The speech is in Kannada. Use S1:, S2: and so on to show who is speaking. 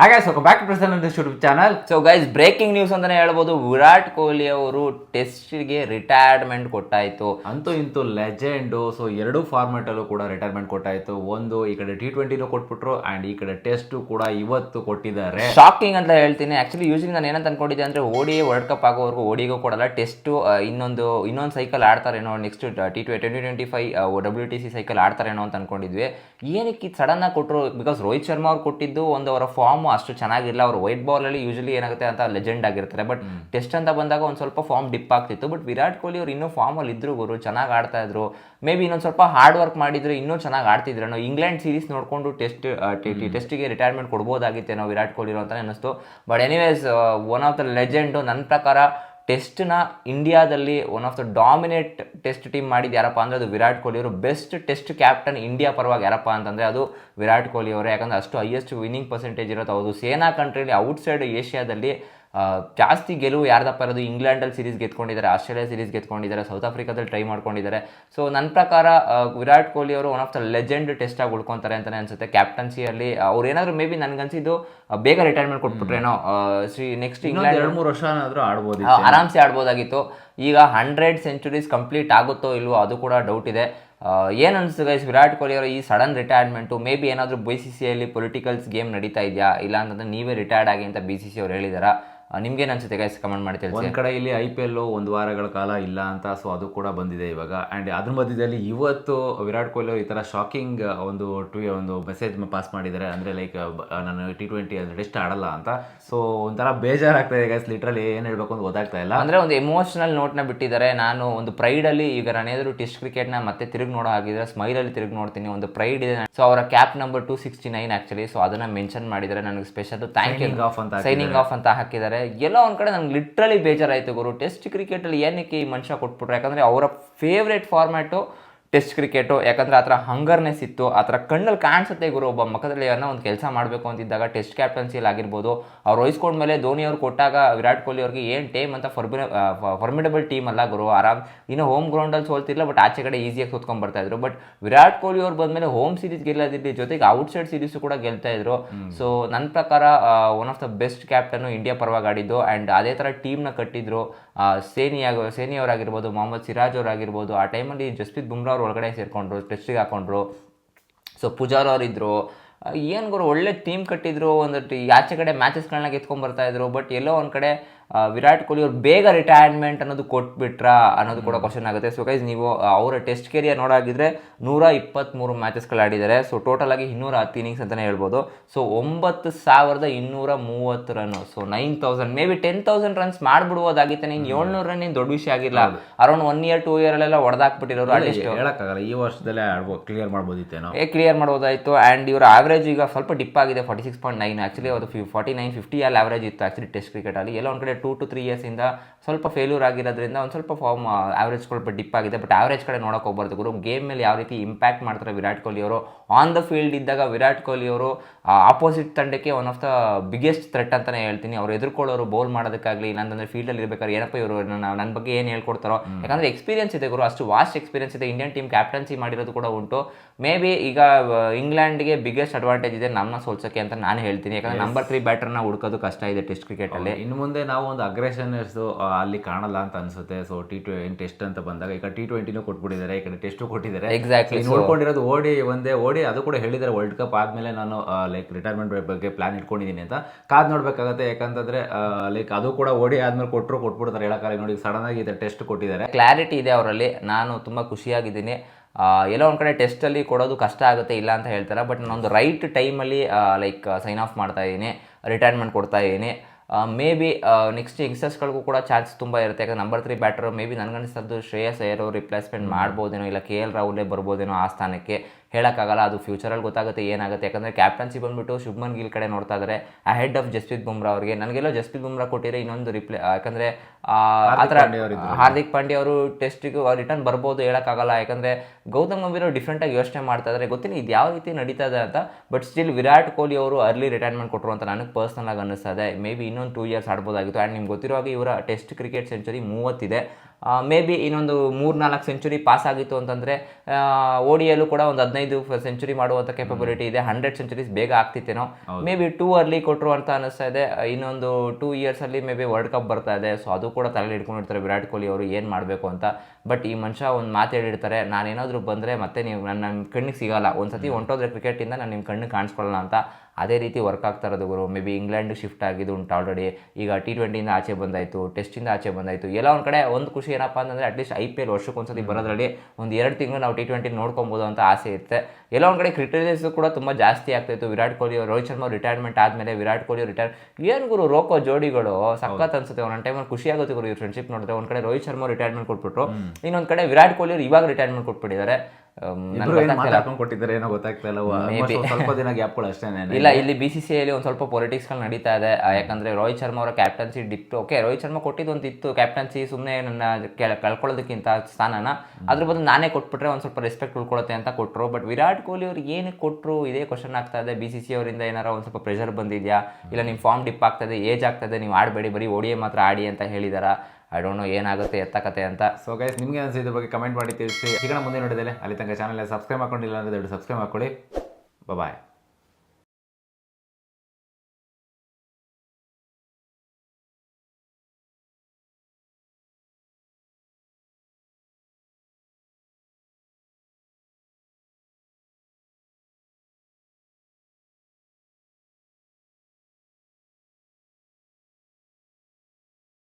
S1: ಹಾಗೆ so back YouTube channel
S2: so guys breaking news ಅಂತಾನೆ ಹೇಳ್ಬೋದು. ವಿರಾಟ್ ಕೊಹ್ಲಿ ಅವರು ಟೆಸ್ಟ್ಗೆ ರಿಟೈರ್ಮೆಂಟ್ ಕೊಟ್ಟಾಯ್ತು.
S1: ಅಂತೂ ಇಂತೂ ಲೆಜೆಂಡು ಸೊ ಎರಡು ಫಾರ್ಮೆಟ್ ಅಲ್ಲೂ ಕೂಡ ರಿಟೈರ್ಮೆಂಟ್ ಕೊಟ್ಟಾಯ್ತು. ಒಂದು ಈ ಕಡೆ ಟಿ ಟ್ವೆಂಟಿನೂ ಕೊಟ್ಬಿಟ್ರು ಅಂಡ್ ಈ ಕಡೆ ಟೆಸ್ಟ್ ಕೂಡ ಇವತ್ತು ಕೊಟ್ಟಿದ್ದಾರೆ.
S2: ಶಾಕಿಂಗ್ ಅಂತ ಹೇಳ್ತೀನಿ. ಆಕ್ಚುಲಿ ಯೂಶಲಿ ನಾನು ಏನಂತ ಅನ್ಕೊಂಡಿದ್ದೆ ಅಂದ್ರೆ ಓಡಿ ವರ್ಲ್ಡ್ ಕಪ್ ಆಗೋವರೆಗೂ ಓಡಿಗೂ ಕೊಡಲ್ಲ. ಟೆಸ್ಟ್ ಇನ್ನೊಂದು ಇನ್ನೊಂದು ಸೈಕಲ್ ಆಡ್ತಾರೇನೋ next T ಟ್ವೆ twenty twenty five W T C cycle ಆಡ್ತಾರೇನೋ ಅಂತ ಅನ್ಕೊಂಡಿದ್ವಿ. ಏನಕ್ಕೆ ಸಡನ್ ಆಗಿ ಕೊಟ್ಟರು ಬಿಕಾಸ್ ರೋಹಿತ್ ಶರ್ಮಾ ಅವ್ರು ಕೊಟ್ಟಿದ್ದು ಒಂದು ಅವರ ಫಾರ್ಮ್ ಅಷ್ಟು ಚೆನ್ನಾಗಿಲ್ಲ. ಅವರು ವೈಟ್ ಬಾಲಲ್ಲಿ ಯೂಶಲಿ ಏನಾಗುತ್ತೆ ಅಂತ ಲೆಜೆಂಡ್ ಆಗಿರ್ತಾರೆ. ಬಟ್ ಟೆಸ್ಟ್ ಅಂತ ಬಂದಾಗ ಒಂದು ಸ್ವಲ್ಪ ಫಾರ್ಮ್ ಡಿಪ್ ಆಗ್ತಿತ್ತು. ಬಟ್ ವಿರಾಟ್ ಕೊಹ್ಲಿ ಅವ್ರು ಇನ್ನೂ ಫಾರ್ಮಲ್ಲಿ ಇದ್ರು ಗುರು. ಚೆನ್ನಾಗಿ ಆಡ್ತಾ ಇದ್ರು. ಮೇ ಬಿ ಇನ್ನೊಂದು ಸ್ವಲ್ಪ ಹಾರ್ಡ್ ವರ್ಕ್ ಮಾಡಿದ್ರೆ ಇನ್ನೂ ಚೆನ್ನಾಗಿ ಆಡ್ತಿದ್ರು ಇಂಗ್ಲೆಂಡ್ ಸೀರೀಸ್ ನೋಡಿಕೊಂಡು ಟೆಸ್ಟ್ ಟೆಸ್ಟಿಗೆ ರಿಟೈರ್ಮೆಂಟ್ ಕೊಡ್ಬೋದಾಗಿತ್ತೇನೋ ವಿರಾಟ್ ಕೊಹ್ಲಿ ಅಂತ ಅನ್ನಿಸ್ತು. But anyways one of the legend ನನ್ನ ಪ್ರಕಾರ ಟೆಸ್ಟ್ನ ಇಂಡಿಯಾದಲ್ಲಿ one of the dominate test team ಮಾಡಿದ್ದು ಯಾರಪ್ಪ ಅಂದರೆ ಅದು ವಿರಾಟ್ ಕೊಹ್ಲಿ. ಅವರು ಬೆಸ್ಟ್ ಟೆಸ್ಟ್ ಕ್ಯಾಪ್ಟನ್ ಇಂಡಿಯಾ ಪರವಾಗಿ ಯಾರಪ್ಪ ಅಂತಂದರೆ ಅದು ವಿರಾಟ್ ಕೊಹ್ಲಿ ಅವರು. ಯಾಕಂದರೆ ಅಷ್ಟು ಹೈಯೆಸ್ಟ್ ವಿನ್ನಿಂಗ್ ಪರ್ಸೆಂಟೇಜ್ ಇರೋದು ಹೌದು. ಸೇನಾ ಕಂಟ್ರಿಲಿ ಔಟ್ಸೈಡ್ ಏಷ್ಯಾದಲ್ಲಿ ಜಾಸ್ತಿ ಗೆಲುವು ಯಾರ್ದಪ್ಪ ಇರೋದು? ಇಂಗ್ಲೆಂಡಲ್ಲಿ ಸೀರೀಸ್ ಗೆದ್ಕೊಂಡಿದ್ದಾರೆ ಆಸ್ಟ್ರೇಲಿಯಾ ಸೀರೀಸ್ ಗೆದ್ಕೊಂಡಿದ್ದಾರೆ ಸೌತ್ ಆಫ್ರಿಕಾದಲ್ಲಿ ಟ್ರೈ ಮಾಡ್ಕೊಂಡಿದ್ದಾರೆ. ಸೊ ನನ್ನ ಪ್ರಕಾರ ವಿರಾಟ್ ಕೊಹ್ಲಿ ಅವರು one of the legend test ಆಗಿ ಉಳ್ಕೊತಾರೆ ಅಂತಲೇ ಅನ್ಸುತ್ತೆ. ಕ್ಯಾಪ್ಟನ್ಸಿಯಲ್ಲಿ ಅವ್ರು ಏನಾದರೂ ಮೇ ಬಿ ನನಗನ್ಸಿದ್ದು ಬೇಗ ರಿಟೈರ್ಮೆಂಟ್ ಕೊಟ್ಬಿಟ್ರೇನೋ ಶ್ರೀ ನೆಕ್ಸ್ಟ್ ಇಂಗ್ಲೆಂಡ್
S1: ಎರಡು ಮೂರು ವರ್ಷ ಏನಾದರೂ ಆಡ್ಬೋದು
S2: ಆರಾಮ್ಸೆ ಆಡ್ಬೋದಾಗಿತ್ತು. ಈಗ ಹಂಡ್ರೆಡ್ ಸೆಂಚುರೀಸ್ ಕಂಪ್ಲೀಟ್ ಆಗುತ್ತೋ ಇಲ್ವೋ ಅದು ಕೂಡ ಡೌಟ್ ಇದೆ. ಏನು ಅನಿಸ್ತು ಗೈಸ್ ವಿರಾಟ್ ಕೊಹ್ಲಿ ಅವರ ಈ ಸಡನ್ ರಿಟೈರ್ಮೆಂಟು ಮೇ ಬಿ ಏನಾದರೂ ಬಿ ಸಿ ಸಿಯಲ್ಲಿ ಪೊಲಿಟಿಕಲ್ಸ್ ಗೇಮ್ ನಡೀತಾ ಇದೆಯಾ? ಇಲ್ಲ ಅಂತಂದ್ರೆ ನೀವೇ ರಿಟೈರ್ಡ್ ಆಗಿ ಅಂತ ಬಿ ಸಿ ಸಿ ಅವ್ರು ಹೇಳಿದಾರಾ? ನಿಮ್ಗೇನು ಅನ್ಸುತ್ತೆ ಗೈಸ್ ಕಮೆಂಟ್ ಮಾಡಿ ತಿಳಿಸಿ.
S1: ಒಂದ್ ಕಡೆ ಇಲ್ಲಿ ಐ ಪಿ ಎಲ್ ಒಂದು ವಾರಗಳ ಕಾಲ ಇಲ್ಲ ಅಂತ ಸೊ ಅದು ಕೂಡ ಬಂದಿದೆ ಇವಾಗ. ಅಂಡ್ ಅದ್ರ ಮಧ್ಯದಲ್ಲಿ ಇವತ್ತು ವಿರಾಟ್ ಕೊಹ್ಲಿ ಅವರು ಈ ತರ ಶಾಕಿಂಗ್ ಒಂದು ಟ್ವೀ ಒಂದು ಮೆಸೇಜ್ ಪಾಸ್ ಮಾಡಿದ್ದಾರೆ. ಅಂದ್ರೆ ಲೈಕ್ ನಾನು ಟಿ ಟ್ವೆಂಟಿ ಅಂದ್ರೆ ಟೆಸ್ಟ್ ಆಡಲ್ಲ ಅಂತ. ಸೊ ಒಂಥರ ಬೇಜಾರಾಗ್ತಾ ಇದೆ ಗೈಸ್ ಲಿಟ್ರಲಿ ಏನ್ ಹೇಳ್ಬೇಕು ಅಂತ ಗೊತ್ತಾಗ್ತಾ ಇಲ್ಲ.
S2: ಅಂದ್ರೆ ಒಂದು ಎಮೋಷನಲ್ ನೋಟ್ನ ಬಿಟ್ಟಿದ್ದಾರೆ. ನಾನು ಒಂದು ಪ್ರೈಡ್ ಅಲ್ಲಿ ಈಗ ನಾನೇದ್ರು ಟೆಸ್ಟ್ ಕ್ರಿಕೆಟ್ನ ಮತ್ತೆ ತಿರುಗಿ ನೋಡೋ ಹಾಗಿದ್ರೆ ಸ್ಮೈಲಲ್ಲಿ ತಿರುಗಿ ನೋಡ್ತೀನಿ. ಒಂದು ಪ್ರೈಡ್ ಇದೆ. ಸೊ ಅವರ cap number two sixty nine actually so ಅದನ್ನ ಮೆನ್ಷನ್ ಮಾಡಿದ್ದಾರೆ. ನನಗೆ ಸ್ಪೆಷಲ್ ಥ್ಯಾಂಕ್ ಯು
S1: ಆಫ್ ಅಂತ
S2: ಸೈನಿಂಗ್ ಆಫ್ ಅಂತ ಹಾಕಿದ್ದಾರೆ. ಎಲ್ಲೋ ಒಂದು ಕಡೆ ನಂಗೆ ಲಿಟ್ರಲಿ ಬೇಜಾರಾಯಿತು ಗುರು. ಟೆಸ್ಟ್ ಕ್ರಿಕೆಟಲ್ಲಿ ಏನಕ್ಕೆ ಈ ಮನುಷ್ಯ ಕೊಟ್ಬಿಟ್ರು? ಯಾಕಂದರೆ ಅವರ ಫೇವ್ರೇಟ್ ಫಾರ್ಮ್ಯಾಟು ಟೆಸ್ಟ್ ಕ್ರಿಕೆಟು ಯಾಕಂದರೆ ಆ ಥರ ಹಂಗರ್ನೆಸ್ ಇತ್ತು ಆ ಥರ ಕಣ್ಣಲ್ಲಿ ಕಾಣಿಸುತ್ತೆ ಗುರು ಒಬ್ಬ ಮಕ್ಕದಲ್ಲಿ ಏನೋ ಒಂದು ಕೆಲಸ ಮಾಡಬೇಕು ಅಂತಿದ್ದಾಗ ಟೆಸ್ಟ್ ಕ್ಯಾಪ್ಟನ್ಸಿಯಲ್ಲಿ ಆಗಿರ್ಬೋದು ಅವ್ರು ವಹಿಸ್ಕೊಂಡ್ಮೇಲೆ ಧೋನಿ ಅವ್ರು ಕೊಟ್ಟಾಗ ವಿರಾಟ್ ಕೊಹ್ಲಿ ಅವ್ರಿಗೆ ಏನು ಟೀಮ್ ಅಂತ ಫರ್ಮಿನ ಫರ್ಮಿಡಬಲ್ ಟೀಮ್ ಅಲ್ಲ ಗುರು ಆರಾಮ್ ಇನ್ನು ಹೋಮ್ ಗ್ರೌಂಡಲ್ಲಿ ಸೋಲ್ತಿಲ್ಲ ಬಟ್ ಆಚೆ ಕಡೆ ಈಸಿಯಾಗಿ ಸೋತ್ಕೊಂಡ್ ಬರ್ತಾ ಇದ್ರು. ಬಟ್ ವಿರಾಟ್ ಕೊಹ್ಲಿ ಅವ್ರು ಬಂದಮೇಲೆ ಹೋಮ್ ಸೀರೀಸ್ ಗೆಲ್ಲದಿರಲಿ ಜೊತೆಗೆ ಔಟ್ಸೈಡ್ ಸೀರೀಸು ಕೂಡ ಗೆಲ್ತಾ ಇದ್ರು. ಸೊ ನನ್ನ ಪ್ರಕಾರ one of the best captain India ಪರವಾಗಿ ಆಡಿದ್ದು ಆ್ಯಂಡ್ ಅದೇ ಥರ ಟೀಮ್ನ ಕಟ್ಟಿದ್ರು ಸೇನಿಯಾಗ ಸೇನಿಯವರಾಗಿರ್ಬೋದು ಆಗ ಸೇನಿ ಅವರಾಗಿರ್ಬೋದು ಮೊಹಮ್ಮದ್ ಸಿರಾಜ್ ಅವರಾಗಿರ್ಬೋದು ಆ ಟೈಮಲ್ಲಿ ಜಸ್ಪ್ರೀತ್ ಬುಮ್ರಾ ಅವ್ರು ಒಳಗಡೆ ಸೇರಿಕೊಂಡ್ರು ಟೆಸ್ಟಿಗೆ ಹಾಕೊಂಡ್ರು. ಸೊ ಪೂಜಾರ್ ಅವರಿದ್ದರು ಏನು ಗುರು, ಒಳ್ಳೆ ಟೀಮ್ ಕಟ್ಟಿದ್ರು, ಒಂದು ಆಚೆ ಕಡೆ ಮ್ಯಾಚಸ್ಗಳನ್ನ ಗೆತ್ಕೊಂಡ್ ಬರ್ತಾ ಇದ್ರು ಬಟ್ ಎಲ್ಲೋ ಒಂದು ಕಡೆ ವಿರಾಟ್ ಕೊಹ್ಲಿ ಅವ್ರು ಬೇಗ ರಿಟೈರ್ಮೆಂಟ್ ಅನ್ನೋದು ಕೊಟ್ಬಿಟ್ರಾ ಅನ್ನೋದು ಕೂಡ ಕ್ವಶನ್ ಆಗುತ್ತೆ. ಸೊ ಗೈಸ್ ನೀವು ಅವರ ಟೆಸ್ಟ್ ಕೆರಿಯರ್ ನೋಡಾಗಿದ್ರೆ ನೂರ ಇಪ್ಪತ್ತ್ಮೂರು ಮ್ಯಾಚಸ್ಗಳು ಆಡಿದ್ದಾರೆ. ಸೊ ಟೋಟಲ್ ಆಗಿ ಇನ್ನೂರ ಹತ್ತು ಇನಿಂಗ್ಸ್ ಅಂತಲೇ ಹೇಳ್ಬೋದು. ಸೊ ಒಂಬತ್ತು ಸಾವಿರದ ಇನ್ನೂರ ಮೂವತ್ತು run so nine thousand maybe ten thousand runs ಮಾಡಿಬಿಡ್ಬೋದಾಗಿತ್ತು ನೀನು ಏಳ್ನೂರು ರನ್ ಏನು ದೊಡ್ಡ ವಿಷಯ ಆಗಿಲ್ಲ. ಅರೌಂಡ್ ಒನ್ ಇಯರ್ ಟೂ ಇಯರಲ್ಲೆಲ್ಲ ಹೊಡೆದಾಕ್ಬಿಟ್ಟಿರೋರು ಅಟ್ಲೀಸ್ಟ್
S1: ಹೇಳಕ್ಕಾಗಲ್ಲ. ಈ ವರ್ಷದಲ್ಲೇ ಆಡ್ಬೋದು ಕ್ಲಿಯರ್ ಮಾಡ್ಬೋದಿತ್ತೇನೋ.
S2: ಏ ಕ್ಲಿಯರ್ ಮಾಡ್ಬೋದಾಯಿತು. ಆ್ಯಂಡ್ ಇವರ ಆವ್ರೇಜ್ ಈಗ ಸ್ವಲ್ಪ ಡಿಪ್ ಆಗಿದೆ forty six point nine actually ಅದು ಫಿ ಫಾರ್ಟಿ ನೈನ್ ಫಿಫ್ಟಿ ಅಲ್ಲಿ ಆವ್ರೇಜ್ ಇತ್ತು ಆ್ಯಕ್ಚುಲಿ ಟೆಸ್ಟ್ ಕ್ರಿಕೆಟಲ್ಲಿ ಎಲ್ಲ ಒಂದು ಕಡೆ ಟೂ ಟು ತ್ರೀ ಇಯರ್ಸಿಂದ ಸ್ವಲ್ಪ ಫೇಲ್ಯೂರ್ ಆಗಿರೋದ್ರಿಂದ ಒಂದು ಸ್ವಲ್ಪ ಫಾರ್ಮ್ ಆವರೇಜ್ ಸ್ವಲ್ಪ ಡಿಪ್ ಆಗಿದೆ. ಬಟ್ ಆವರೇಜ್ ಕಡೆ ನೋಡೋಕೆ ಹೋಗ್ಬಾರ್ದು ಗುರು. ಗೇಮ್ ಮೇಲೆ ಯಾವ ರೀತಿ ಇಂಪ್ಯಾಕ್ಟ್ ಮಾಡ್ತಾರೆ ವಿರಾಟ್ ಕೊಹ್ಲಿ ಅವರು? ಆನ್ ದ ಫೀಲ್ಡ್ ಇದ್ದಾಗ ವಿರಾಟ್ ಕೊಹ್ಲಿ ಅವರು ಆಪೋಸಿಟ್ ತಂಡಕ್ಕೆ one of the biggest threat ಅಂತಲೇ ಹೇಳ್ತೀನಿ. ಅವ್ರು ಎದುರ್ಕೊಳ್ಳೋರು ಬೌಲ್ ಮಾಡೋದಕ್ಕಾಗಲಿ ಇಲ್ಲಾಂದ್ರೆ ಫೀಲ್ಡಲ್ಲಿ ಇರಬೇಕಾದ್ರೆ ಏನಪ್ಪ ಇವರು? ನನ್ನ ನನ್ನ ಬಗ್ಗೆ ಏನು ಹೇಳ್ಕೊಡ್ತಾರೋ? ಯಾಕಂದರೆ ಎಕ್ಸ್ಪೀರಿಯನ್ಸ್ ಇದೆ ಗುರು. ಅಷ್ಟು ವಾಸ್ಟ್ ಎಕ್ಸ್ಪೀರಿಯನ್ಸ್ ಇದೆ. ಇಂಡಿಯನ್ ಟೀಮ್ ಕ್ಯಾಪ್ಟನ್ಸಿ ಮಾಡಿರೋದು ಕೂಡ ಉಂಟು. ಮೇ ಬಿ ಈಗ ಇಂಗ್ಲೆಂಡ್ಗೆ ಬಿಗ್ಗೆಸ್ಟ್ ಅಡ್ವಾಂಟೇಜ್ ಇದೆ ನಮ್ಮನ್ನ ಸೋಲ್ಸೋಕ್ಕೆ ಅಂತ ನಾನು ಹೇಳ್ತೀನಿ. ಯಾಕಂದ್ರೆ ನಂಬರ್ ತ್ರೀ ಬ್ಯಾಟರ್ನ ಹುಡ್ಕೋದು ಕಷ್ಟ ಇದೆ ಟೆಸ್ಟ್ ಕ್ರಿಕೆಟಲ್ಲಿ
S1: ಇನ್ನು ಮುಂದೆ ನಾವು ಒಂದು ಅಗ್ರೆಷನ್ಸ್ ಅಲ್ಲಿ ಕಾಣಲ್ಲ ಅಂತ ಅನ್ಸುತ್ತೆ. ಸೊ ಟಿ ಟ್ವೆಂಟಿ ಟೆಸ್ಟ್ ಅಂತ ಬಂದಾಗ ಈಗ ಟಿ ಟ್ವೆಂಟಿನೂ ಕೊಟ್ಬಿಟ್ಟಿದ್ದಾರೆ ಈ ಕಡೆ ಟೆಸ್ಟು ಕೊಟ್ಟಿದ್ದಾರೆ.
S2: ಎಕ್ಸಾಕ್ಟ್ಲಿ
S1: ನೋಡ್ಕೊಂಡಿರೋದು ಓಡಿ ಒಂದೇ ಓಡಿ ಅದು ಕೂಡ ಹೇಳಿದ್ದಾರೆ ವರ್ಲ್ಡ್ ಕಪ್ ಆದಮೇಲೆ ನಾನು ಲೈಕ್ ರಿಟೈರ್ಮೆಂಟ್ ಬಗ್ಗೆ ಪ್ಲಾನ್ ಇಟ್ಕೊಂಡಿದ್ದೀನಿ ಅಂತ. ಕಾದ್ ನೋಡ್ಬೇಕಾಗತ್ತೆ ಯಾಕಂತಂದ್ರೆ ಲೈಕ್ ಅದು ಕೂಡ ಓಡಿ ಆದ್ಮೇಲೆ ಕೊಟ್ಟರು ಕೊಟ್ಬಿಡ್ತಾರೆ ಹೇಳಕ್ಕಾಗ ನೋಡಿ ಸಡನ್ ಆಗಿ ಟೆಸ್ಟ್ ಕೊಟ್ಟಿದ್ದಾರೆ.
S2: ಕ್ಲಾರಿಟಿ ಇದೆ ಅವರಲ್ಲಿ. ನಾನು ತುಂಬ ಖುಷಿಯಾಗಿದ್ದೀನಿ. ಎಲ್ಲೋ ಒಂದು ಕಡೆ ಟೆಸ್ಟಲ್ಲಿ ಕೊಡೋದು ಕಷ್ಟ ಆಗುತ್ತೆ ಇಲ್ಲ ಅಂತ ಹೇಳ್ತಾರೆ. ಬಟ್ ನಾನೊಂದು ರೈಟ್ ಟೈಮಲ್ಲಿ ಲೈಕ್ ಸೈನ್ ಆಫ್ ಮಾಡ್ತಾ ಇದ್ದೀನಿ. ರಿಟೈರ್ಮೆಂಟ್ ಕೊಡ್ತಾ ಇದ್ದೀನಿ. ಮೇ ಬಿ ನೆಕ್ಸ್ಟ್ ಯಂಗ್ಸ್ಟರ್ಸ್ಗಳಿಗೂ ಕೂಡ ಚಾನ್ಸ್ ತುಂಬ ಇರುತ್ತೆ. ಯಾಕಂದ್ರೆ number three batter maybe ನನಗನ್ನಿಸ್ತದ್ದು ಶ್ರೇಯಸ್ ಅಯ್ಯರ್ ರಿಪ್ಲೇಸ್ಮೆಂಟ್ ಮಾಡ್ಬೋದೇನೋ ಇಲ್ಲ ಕೆ ಎಲ್ ರಾಹುಲೇ ಬರ್ಬೋದೇನೋ ಆ ಸ್ಥಾನಕ್ಕೆ. ಹೇಳೋಕ್ಕಾಗಲ್ಲ ಅದು ಫ್ಯೂಚರಲ್ಲಿ ಗೊತ್ತಾಗುತ್ತೆ ಏನಾಗುತ್ತೆ. ಯಾಕಂದರೆ ಕ್ಯಾಪ್ಟನ್ಸಿ ಬಂದ್ಬಿಟ್ಟು ಶುಭ್ಮನ್ ಗಿಲ್ ಕಡೆ ನೋಡ್ತಾ ಇದ್ದಾರೆ ಅಹೆಡ್ ಆಫ್ ಜಸ್ಪ್ರೀತ್ ಬುಮ್ರಾ ಅವರಿಗೆ ನನಗೆಲ್ಲೋ ಜಸ್ಪ್ರೀತ್ ಬುಮ್ರಾ ಕೊಟ್ಟಿರೋ ಇನ್ನೊಂದು ರಿಪ್ಲೇ ಯಾಕಂದರೆ ಆ ಥರ ಹಾರ್ದಿಕ್ ಪಾಂಡ್ಯ ಅವರು ಟೆಸ್ಟಿಗೆ ರಿಟರ್ನ್ ಬರ್ಬೋದು ಹೇಳೋಕ್ಕಾಗಲ್ಲ. ಯಾಕಂದರೆ ಗೌತಮ್ ಗಂಭೀರ್ ಅವರು ಡಿಫ್ರೆಂಟಾಗಿ ಯೋಚನೆ ಮಾಡ್ತಾ ಇದ್ದಾರೆ ಗೊತ್ತಿಲ್ಲ ಇದು ಯಾವ ರೀತಿ ನಡೀತಾ ಇದೆ ಅಂತ ಬಟ್ ಸ್ಟಿಲ್ ವಿರಾಟ್ ಕೊಹ್ಲಿ ಅವರು ಅರ್ಲಿ ರಿಟೈರ್ಮೆಂಟ್ ಕೊಟ್ಟರು ಅಂತ ನನಗೆ ಪರ್ಸ್ನಲ್ ಆಗಿ ಅನ್ನಿಸ್ತಾ ಇದೆ. ಮೇ ಬಿ ಇನ್ನೊಂದು ಟೂ ಇಯರ್ಸ್ ಆಡ್ಬೋದಾಗಿತ್ತು. ಆ್ಯಂಡ್ ನಿಮ್ಗೆ ಗೊತ್ತಿರುವಾಗ ಇವರ ಟೆಸ್ಟ್ ಕ್ರಿಕೆಟ್ ಸೆಂಚುರಿ ಮೂವತ್ತಿದೆ. ಮೇ ಬಿ ಇನ್ನೊಂದು ಮೂರು ನಾಲ್ಕು ಸೆಂಚುರಿ ಪಾಸ್ ಆಗಿತ್ತು ಅಂತಂದರೆ ಓಡಿಯಲ್ಲೂ ಕೂಡ ಒಂದು ಹದಿನೈದು ಸೆಂಚುರಿ ಮಾಡುವಂಥ ಕೆಪಬಿಲಿಟಿ ಇದೆ. ಹಂಡ್ರೆಡ್ ಸೆಂಚುರೀಸ್ ಬೇಗ ಆಗ್ತಿತ್ತೇನೋ. ಮೇ ಬಿ ಟೂ ಅರ್ಲಿ ಕೊಟ್ಟರು ಅಂತ ಅನಿಸ್ತಾ ಇದೆ. ಇನ್ನೊಂದು ಟೂ ಇಯರ್ಸಲ್ಲಿ ಮೇ ಬಿ ವರ್ಲ್ಡ್ ಕಪ್ ಬರ್ತಾ ಇದೆ. ಸೊ ಅದು ಕೂಡ ತಲೆಯಲ್ಲಿ ಇಟ್ಕೊಂಡಿರ್ತಾರೆ ವಿರಾಟ್ ಕೊಹ್ಲಿ ಅವರು ಏನು ಮಾಡಬೇಕು ಅಂತ. ಬಟ್ ಈ ಮನುಷ್ಯ ಒಂದು ಮಾತು ಹೇಳಿರ್ತಾರೆ ನಾನೇನಾದರೂ ಬಂದರೆ ಮತ್ತೆ ನೀವು ನನ್ನ ನನ್ನ ಕಣ್ಣಿಗೆ ಸಿಗೋಲ್ಲ. ಒಂದು ಸತಿ ಹೊಂಟೋದ್ರೆ ಕ್ರಿಕೆಟಿಂದ ನಾನು ನಿಮ್ಮ ಕಣ್ಣಿಗೆ ಕಾಣಿಸ್ಕೊಳ್ಳೋಣ ಅಂತ ಅದೇ ರೀತಿ ವರ್ಕ್ ಆಗ್ತಾ ಇರೋದು ಗುರು. ಮೇ ಬಿ ಇಂಗ್ಲೆಂಡ್ ಶಿಫ್ಟ್ ಆಗಿದ್ದು ಉಂಟು ಆಲ್ರೆಡಿ ಈಗ ಟಿ ಟ್ವೆಂಟಿಯಿಂದ ಆಚೆ ಬಂದಾಯಿತು ಟೆಸ್ಟಿಂದ ಆಚೆ ಬಂದಾಯಿತು. ಎಲ್ಲ ಒಂದು ಕಡೆ ಒಂದು ಖುಷಿ ಏನಪ್ಪ ಅಂತಂದರೆ ಅಟ್ಲೀಸ್ಟ್ ಐ ಪಿ ಎಲ್ ವರ್ಷಕ್ಕೆ ಒಂದ್ಸತಿ ಬರೋದ್ರಲ್ಲಿ ಒಂದು ಎರಡು ತಿಂಗಳು ನಾವು ಟಿ ಟ್ವೆಂಟಿ ನೋಡ್ಕೊಬೋದು ಅಂತ ಆಸೆ ಇರುತ್ತೆ. ಎಲ್ಲ ಒಂದು ಕಡೆ ಕ್ರಿಟಿಸೈಸ್ ಕೂಡ ತುಂಬ ಜಾಸ್ತಿ ಆಗ್ತಾಯಿತ್ತು. ವಿರಾಟ್ ಕೊಹ್ಲಿ ರೋಹಿತ್ ಶರ್ಮಾ ರಿಟೈರ್ಮೆಂಟ್ ಆದಮೇಲೆ ವಿರಾಟ್ ಕೊಹ್ಲಿ ರಿಟೈರ್ ಏನು ಗುರು ರೋಕೋ ಜೋಡಿಗಳು ಸಖತ್ ಅನ್ಸುತ್ತೆ. ಒಂದೊಂದು ಟೈಮಲ್ಲಿ ಖುಷಿ ಆಗುತ್ತೆ ಗುರು ಈ ಫ್ರೆಂಡ್ಶಿಪ್ ನೋಡಿದ್ರೆ. ಒಂದು ಕಡೆ ರೋಹಿತ್ ಶರ್ಮಾ ರಿಟೈರ್ಮೆಂಟ್ ಕೊಟ್ಬಿಟ್ರು. ಇನ್ನೊಂದು ಕಡೆ ವಿರಾಟ್ ಕೊಹ್ಲಿ ಅವ್ರು ಇವಾಗ ರಿಟೈರ್ಮೆಂಟ್ ಕೊಟ್ಬಿಟ್ಟಿದ್ದಾರೆ.
S1: ಕೊಟ್ಟಿದ್ದಾರೆ ಏನೋ ಗೊತ್ತಾಗ್ತಾ ಇಲ್ಲ Almost ಒಂದ್ ಸ್ವಲ್ಪ ದಿನ ಗ್ಯಾಪ್ಗಳು ಅಷ್ಟೇನೆ
S2: ಇಲ್ಲ ಇಲ್ಲಿ ಬಿ ಸಿ ಸಿ ಐಲಿ ಒಂದು ಸ್ವಲ್ಪ ಪೊಲಿಟಿಕ್ಸ್ಗಳು ನಡೀತಾ ಇದೆ. ಯಾಕಂದ್ರೆ ರೋಹಿತ್ ಶರ್ಮಾ ಅವರ captaincy dip okay Rohit Sharma ಕೊಟ್ಟಿದ್ದು ಒಂದು ಇತ್ತು. ಕ್ಯಾಪ್ಟನ್ಸಿ ಸುಮ್ಮನೆ ನನ್ನ ಕೆಳ- ಕಳ್ಕೊಳ್ಳೋದಕ್ಕಿಂತ ಸ್ಥಾನನ. ಅದ್ರ ಬದಲು ನಾನೇ ಕೊಟ್ಬಿಟ್ರೆ ಒಂದ್ ಸ್ವಲ್ಪ ರೆಸ್ಪೆಕ್ಟ್ ಉಳ್ಕೊಳುತ್ತೆ ಅಂತ ಕೊಟ್ರು. ಬಟ್ ವಿರಾಟ್ ಕೊಹ್ಲಿ ಅವ್ರು ಏನಕ್ಕೆ ಕೊಟ್ರು ಇದೇ ಕ್ವಶನ್ ಆಗ್ತಾ ಇದೆ. ಬಿ ಸಿ ಸಿ ಅವರಿಂದ ಏನಾರ ಒಂದ್ ಸ್ವಲ್ಪ ಪ್ರೆಷರ್ ಬಂದಿದ್ಯಾ? ಇಲ್ಲ ನಿಮ್ಮ ಫಾರ್ಮ್ ಡಿಪ್ ಆಗ್ತದೆ ಏಜ್ ಆಗ್ತದೆ ನೀವು ಆಡಬೇಡಿ ಬರೀ ಓಡಿಯೇ ಮಾತ್ರ ಆಡಿ ಅಂತ ಹೇಳಿದಾರ? ಐ ಡೋಂಟ್ ನೋ ಏನಾಗುತ್ತೆ ಎತ್ತ ಕತೆ ಅಂತ.
S1: ಸೊ ಗೈಸ್ ನಿಮಗೆ ಅನಿಸಿದ ಇದ್ರ ಬಗ್ಗೆ ಕಮೆಂಟ್ ಮಾಡಿ ತಿಳಿಸಿ. ಈಗ ಮುಂದೆ ನೋಡಿದೆ ಅಲ್ಲಿ ತನಕ ಚಾನಲ್ ಸಬ್ಸ್ಕ್ರೈಬ್ ಮಾಡ್ಕೊಂಡಿಲ್ಲ ಅಂದ್ರೆ ದೊಡ್ಡ ಸಬ್ಸ್ಕ್ರೈಬ್ ಮಾಡ್ಕೊಳ್ಳಿ. ಬಾಯ್